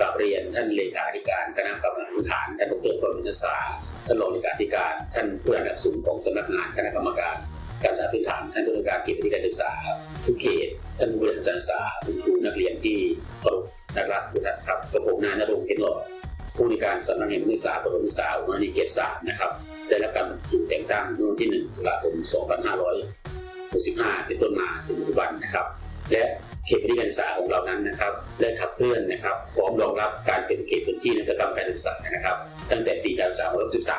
กับเรียนท่านเลขาธิการคณะกรรมการพื้นฐานท่านดรพลวินศาท่านรองเลขาธิการ ท่านผู้ระดับสูงของสำนักงานคณะกรรมการการศึกษาพื้นฐานท่านผู้ในวยการเขตการศึกษาทุกเขตท่านผู้บริหารการศึกษาคุณครูนักเรียนที่เคารพนักรักทุกท่านครับกับผมนายนรงค์เทนหล่อผู้ในการสำนักงานศึกษาประถมศึกษาอุดรธานีเขตสามนะครับได้รับการถูกแต่งตั้งเมื่อวันที่1ตุลาคม 2565 เป็นต้นมาถึงปัจจุบันนะครับ และ เขตพื้นที่การศึกษาของเรานั้นนะครับได้ขับเคลื่อนนะครับพร้อมรองรับการเป็นเขตพื้นที่นวัตกรรมการศึกษานะครับตั้งแต่ปีการศึกษา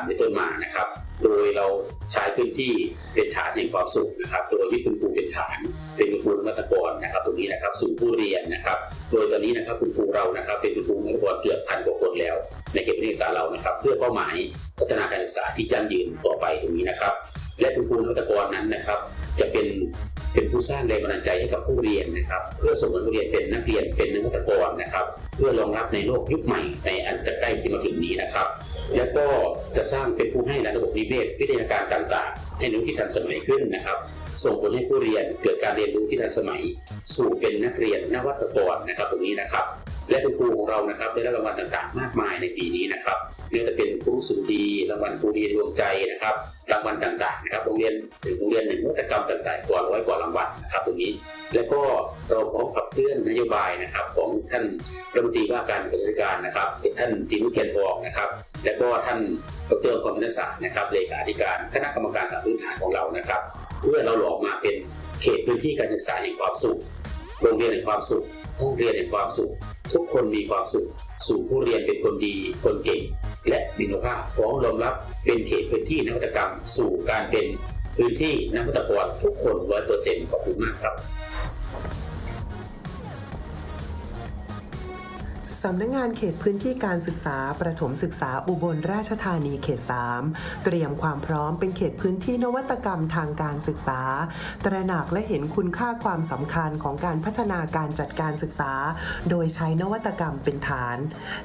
2013เป็นต้นมานะครับโดยเราใช้พื้นที่เป็นฐานแห่งความสุขนะครับ โดยที่คุณครูเป็นฐาน เป็นคุณครูนวัตกรนะครับ ตรงนี้นะครับสู่ผู้เรียนนะครับ โดยตอนนี้นะครับคุณครูเรานะครับเป็นคุณครูนวัตกรเกือบพันกว่าคนแล้ว ในเขตพื้นที่การศึกษาเรานะครับ เพื่อเป้าหมายพัฒนาการศึกษาที่ยั่งยืนต่อไปตรงนี้นะครับ และคุณครูนวัตกรนั้นนะครับ จะเป็น เป็นผู้สร้างแรงบันดาลใจให้กับผู้เรียนนะครับ เพื่อส่งผู้เรียนเป็นนักเรียนเป็นนวัตกรนะครับ เพื่อรองรับในโลกยุคใหม่ในอันใกล้ที่มาถึงนี้นะครับ และก็จะสร้างเป็นผู้ให้ระบบนิเวศวิทยาการต่างๆ ให้รู้ที่ทันสมัยขึ้นนะครับ ส่งผลให้ผู้เรียนเกิดการเรียนรู้ที่ทันสมัย สู่เป็นนักเรียนนวัตกรนะครับ ตรงนี้นะครับ และคุณครูของเรานะครับได้รับรางวัลต่างๆ มากมายในปีนี้นะครับไม่ว่าจะเป็นครูสุดีรางวัลครูดีดวงใจนะครับรางวัลต่างๆนะครับโรงเรียนถึงโรงเรียนหนึ่งนวัตกรรมต่างๆกว่าร้อยกว่ารางวัลนะครับตรงนี้ และก็เราพร้อมขับเคลื่อนนโยบายนะครับของท่านรัฐมนตรีว่าการกระทรวงการ นะครับเป็นท่านตีนุเทียนทองนะครับ และก็ท่านดรพรหมนศาสตร์นะครับเลขาธิการคณะกรรมการสาพื้นฐานของเรานะครับ เพื่อเราหลอมมาเป็นเขตพื้นที่การศึกษาแห่งความสุขโรงเรียนแห่งความสุขห้องเรียนแห่งความสุข ทุกคนมีความสุข สู่ผู้เรียนเป็นคนดี คนเก่ง และมีคุณภาพพร้อมรองรับเป็นเขตพื้นที่นวัตกรรม สู่การเป็นพื้นที่นวัตกรทุกคนร้อยเปอร์เซ็นต์ขอบคุณมากครับ สำนักงงานเขตพื้นที่การศึกษา ประถมศึกษาอุบลราชธานีเขต 3 เตรียมความพร้อมเป็นเขตพื้นที่นวัตกรรมทางการศึกษา ตระหนักและเห็นคุณค่าความสำคัญของการพัฒนาการจัดการศึกษา โดยใช้นวัตกรรมเป็นฐาน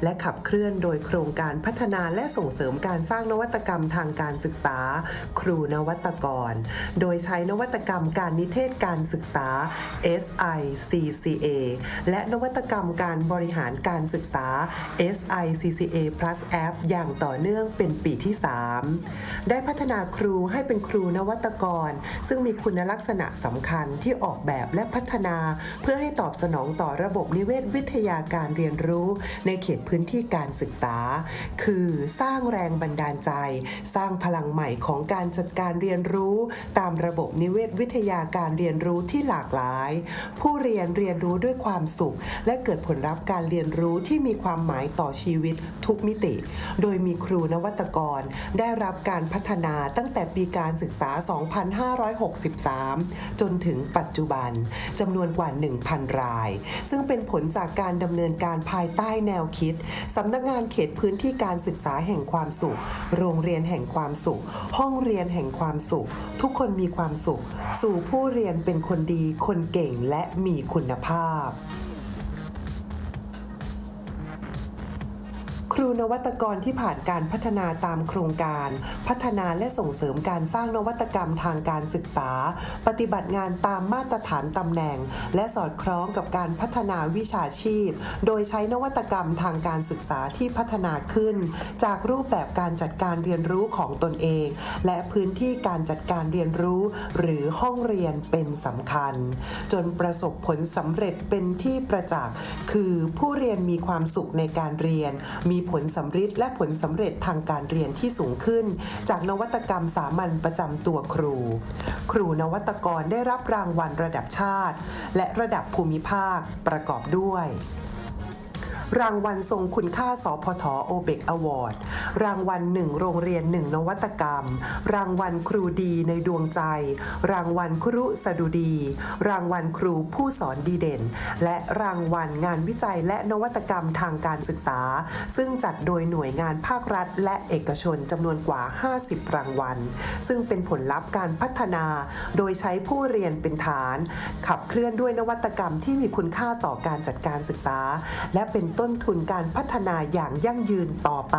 และขับเคลื่อนโดยโครงการพัฒนาและส่งเสริมการสร้างนวัตกรรมทางการศึกษา ครูนวัตกร โดยใช้นวัตกรรมการนิเทศการศึกษา SICCA และนวัตกรรมการบริหารการศึกษา SICCA Plus App อย่างต่อเนื่องเป็นปีที่ 3 ได้พัฒนาครูให้เป็นครูนวัตกร ซึ่งมีคุณลักษณะสำคัญที่ออกแบบและพัฒนา เพื่อให้ตอบสนองต่อระบบนิเวศวิทยาการเรียนรู้ ในเขตพื้นที่การศึกษา คือสร้างแรงบันดาลใจ สร้างพลังใหม่ของการจัดการเรียนรู้ ตามระบบนิเวศวิทยาการเรียนรู้ที่หลากหลาย ผู้เรียนเรียนรู้ด้วยความสุข และเกิดผลลัพธ์การเรียนรู้รู้ที่มีความหมายต่อชีวิตทุกมิติ โดยมีครูนวัตกรได้รับการพัฒนาตั้งแต่ปีการศึกษา 2563 จนถึงปัจจุบันจำนวนกว่า 1,000 ราย ซึ่งเป็นผลจากการดำเนินการภายใต้แนวคิดสำนักงานเขตพื้นที่การศึกษาแห่งความสุข โรงเรียนแห่งความสุข ห้องเรียนแห่งความสุข ทุกคนมีความสุข สู่ผู้เรียนเป็นคนดี คนเก่งและมีคุณภาพ ครูนวัตกรที่ผ่านการพัฒนาตามโครงการ พัฒนาและส่งเสริมการสร้างนวัตกรรมทางการศึกษา ปฏิบัติงานตามมาตรฐานตำแหน่ง และสอดคล้องกับการพัฒนาวิชาชีพ โดยใช้นวัตกรรมทางการศึกษาที่พัฒนาขึ้น จากรูปแบบการจัดการเรียนรู้ของตนเอง และพื้นที่การจัดการเรียนรู้ หรือห้องเรียนเป็นสำคัญ จนประสบผลสำเร็จเป็นที่ประจักษ์คือผู้เรียนมีความสุขในการเรียนมีผลสำฤทธิ์และผลสำเร็จทางการเรียนที่สูงขึ้น จากนวัตกรรมสามัญประจำตัวครู ครูนวัตกรได้รับรางวัลระดับชาติ และระดับภูมิภาคประกอบด้วย รางวัลทรงคุณค่าสพทโอเบกอวอร์ด รางวัลหนึ่งโรงเรียนหนึ่งนวัตกรรม รางวัลครูดีในดวงใจ รางวัลครุสดุดี รางวัลครูผู้สอนดีเด่น และรางวัลงานวิจัยและนวัตกรรมทางการศึกษา ซึ่งจัดโดยหน่วยงานภาครัฐ และเอกชนจำนวนกว่า 50 รางวัล ซึ่งเป็นผลลัพธ์การพัฒนา โดยใช้ผู้เรียนเป็นฐาน ขับเคลื่อนด้วยนวัตกรรมที่มีคุณค่าต่อการจัดการศึกษา และเป็นต้นทุนการพัฒนาอย่างยั่งยืนต่อไป